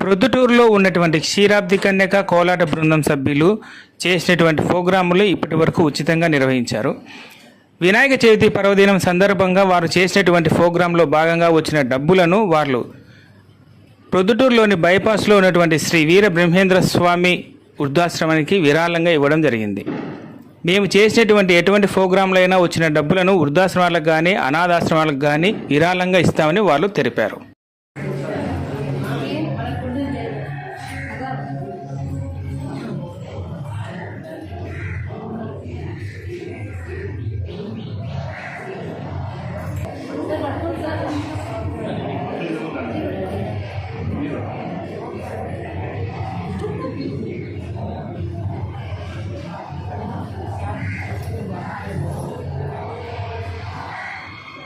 ప్రొద్దుటూరులో ఉన్నటువంటి క్షీరాబ్ది కన్యక కోలాట బృందం సభ్యులు చేసినటువంటి ప్రోగ్రాములు ఇప్పటి వరకు ఉచితంగా నిర్వహించారు. వినాయక చవితి పర్వదినం సందర్భంగా వారు చేసినటువంటి ప్రోగ్రాంలో భాగంగా వచ్చిన డబ్బులను వాళ్ళు ప్రొద్దుటూరులోని బైపాస్లో ఉన్నటువంటి శ్రీ వీర బ్రహ్మేంద్ర స్వామి వృద్ధాశ్రమానికి విరాళంగా ఇవ్వడం జరిగింది. మేము చేసినటువంటి ఎటువంటి ప్రోగ్రాంలైనా వచ్చిన డబ్బులను వృద్ధాశ్రమాలకు కానీ అనాథాశ్రమాలకు కానీ విరాళంగా ఇస్తామని వాళ్ళు తెలిపారు.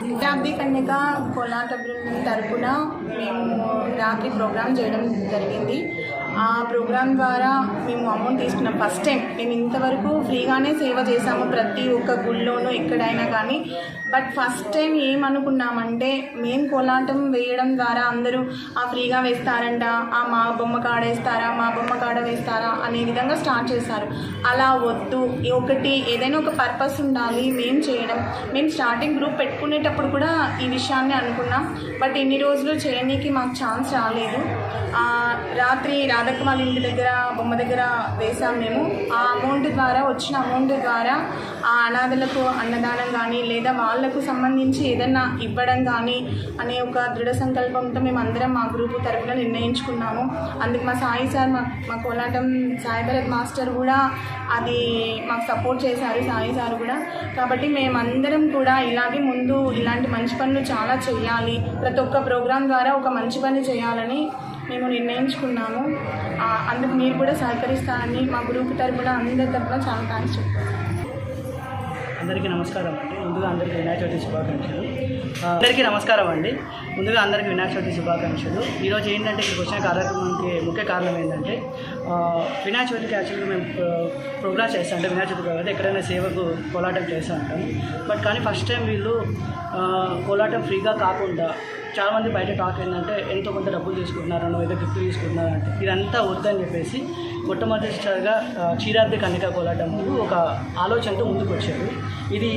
విద్యార్థి కన్యక కోలాట బృందం తరపున మేము రాత్రి ప్రోగ్రామ్ చేయడం జరిగింది. ఆ ప్రోగ్రాం ద్వారా మేము అమౌంట్ తీసుకున్నాం. ఫస్ట్ టైం మేము ఇంతవరకు ఫ్రీగానే సేవ చేసాము ప్రతి ఒక్క గుళ్ళోనూ ఎక్కడైనా కానీ. బట్ ఫస్ట్ టైం ఏమనుకున్నామంటే మేము కోలాటం వేయడం ద్వారా అందరూ ఆ ఫ్రీగా వేస్తారంట ఆ మా బొమ్మ కాడ వేస్తారా మా బొమ్మ కాడ వేస్తారా అనే విధంగా స్టార్ట్ చేశారు. అలా వద్దు. ఒకటి ఏదైనా ఒక పర్పస్ ఉండాలి మేము చేయడం. మేము స్టార్టింగ్ గ్రూప్ పెట్టుకునేటప్పుడు కూడా ఈ విషయాన్ని అనుకున్నాం. బట్ ఇన్ని రోజులు చేయడానికి మాకు ఛాన్స్ రాలేదు. రాత్రి రాత్రి రాధక్క వాళ్ళ ఇంటి దగ్గర బొమ్మ దగ్గర వేసాం మేము. ఆ అమౌంట్ ద్వారా వచ్చిన అమౌంట్ ద్వారా ఆ అనాథలకు అన్నదానం కానీ లేదా వాళ్ళకు సంబంధించి ఏదన్నా ఇవ్వడం కానీ అనే ఒక దృఢ సంకల్పంతో మేము అందరం మా గ్రూపు తరఫున నిర్ణయించుకున్నాము. అందుకు మా సాయి సార్ మా మా కోలాటం సాయి భరత్ మాస్టర్ కూడా అది మాకు సపోర్ట్ చేశారు సాయి సార్ కూడా. కాబట్టి మేమందరం కూడా ఇలాగే ముందు ఇలాంటి మంచి పనులు చాలా చేయాలి. ప్రతి ఒక్క ప్రోగ్రాం ద్వారా ఒక మంచి పని చేయాలని మేము నిర్ణయించుకున్నాము. అందుకు మీరు కూడా సహకరిస్తారని మా గ్రూప్ తరపున అందరి తరపున చాలా థ్యాంక్స్ చెప్తాను అందరికీ నమస్కారం అండి. ముందుగా అందరికీ వినాయక చవితి శుభాకాంక్షలు. అందరికీ నమస్కారం అండి. ముందుగా అందరికీ వినాయక చవితి శుభాకాంక్షలు. ఈరోజు ఏంటంటే ఇక్కడికి వచ్చిన కార్యక్రమానికి ముఖ్య కారణం ఏంటంటే వినాయక చవితికి యాక్చువల్గా మేము ప్రోగ్రామ్ చేస్తాం అంటే వినాయక చవితి కాబట్టి ఎక్కడైనా సేవకు కోలాటం చేస్తూ ఉంటాం. బట్ కానీ ఫస్ట్ టైం వీళ్ళు కోలాటం ఫ్రీగా కాకుండా చాలామంది బయట టాక్ ఏంటంటే ఎంతో కొంత డబ్బులు తీసుకుంటున్నారు ఏదో గిఫ్ట్ తీసుకుంటున్నారు అంటే ఇదంతా వద్దని చెప్పేసి మొట్టమొదటిసారిగా ఆ, కన్నిక కోలాటం ఒక ఆలోచనతో ముందుకు వచ్చారు. ఇది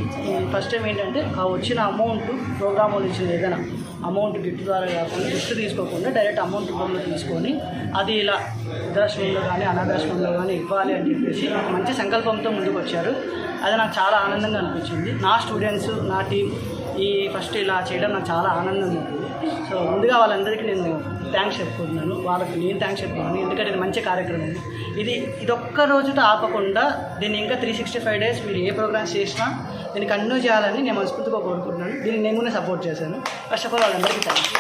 ఫస్ట్ టైం ఏంటంటే ఆ వచ్చిన అమౌంట్ ప్రోగ్రామ్ వాళ్ళు ఇచ్చిన ఏదైనా అమౌంట్ గిఫ్ట్ ద్వారా కాకుండా గిఫ్ట్ తీసుకోకుండా డైరెక్ట్ అమౌంట్ రూపంలో తీసుకొని అది ఇలా వృద్ధాశ్రమంలో కానీ అనాథాశ్రమంలో కానీ ఇవ్వాలి అని చెప్పేసి మంచి సంకల్పంతో ముందుకు వచ్చారు. అది నాకు చాలా ఆనందంగా అనిపించింది. నా స్టూడెంట్స్ నా టీం ఈ ఫస్ట్ ఇలా చేయడం నాకు చాలా ఆనందంగా ఉంది. సో ముందుగా వాళ్ళందరికీ నేను థ్యాంక్స్ చెప్పుకుంటున్నాను. వాళ్ళకి నేను థ్యాంక్స్ చెప్పుకున్నాను ఎందుకంటే ఇది మంచి కార్యక్రమం. ఇది ఇదొక్క రోజుతో ఆపకుండా దీన్ని ఇంకా త్రీ సిక్స్టీ ఫైవ్ డేస్ మీరు ఏ ప్రోగ్రామ్స్ చేసినా దీన్ని కంటిన్యూ చేయాలని నేను మనస్ఫూర్తిగా కోరుకుంటున్నాను. దీన్ని నేను కూడా సపోర్ట్ చేశాను. ఫస్ట్ ఆఫ్ ఆల్ వాళ్ళందరికీ థ్యాంక్స్